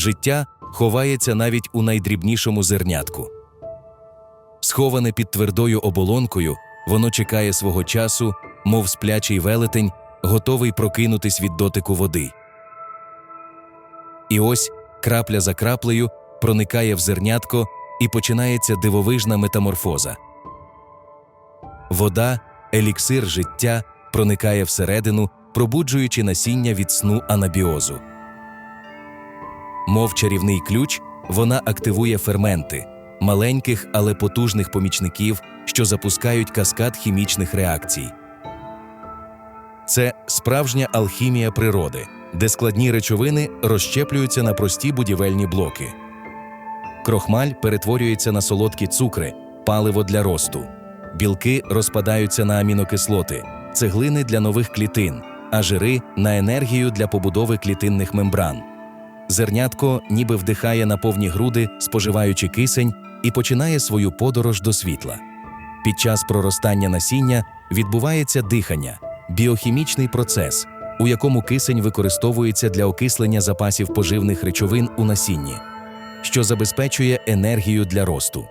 життя ховається навіть у найдрібнішому зернятку. Сховане під твердою оболонкою, воно чекає свого часу, мов сплячий велетень, готовий прокинутись від дотику води. І ось крапля за краплею проникає в зернятко і починається дивовижна метаморфоза. Вода, еліксир життя, проникає всередину, пробуджуючи насіння від сну анабіозу. Мов чарівний ключ, вона активує ферменти, маленьких, але потужних помічників, що запускають каскад хімічних реакцій. Це справжня алхімія природи, де складні речовини розщеплюються на прості будівельні блоки. Крохмаль перетворюється на солодкі цукри, паливо для росту. Білки розпадаються на амінокислоти, цеглини для нових клітин, а жири на енергію для побудови клітинних мембран. Зернятко ніби вдихає на повні груди, споживаючи кисень, і починає свою подорож до світла. Під час проростання насіння відбувається дихання, біохімічний процес, у якому кисень використовується для окислення запасів поживних речовин у насінні, що забезпечує енергію для росту.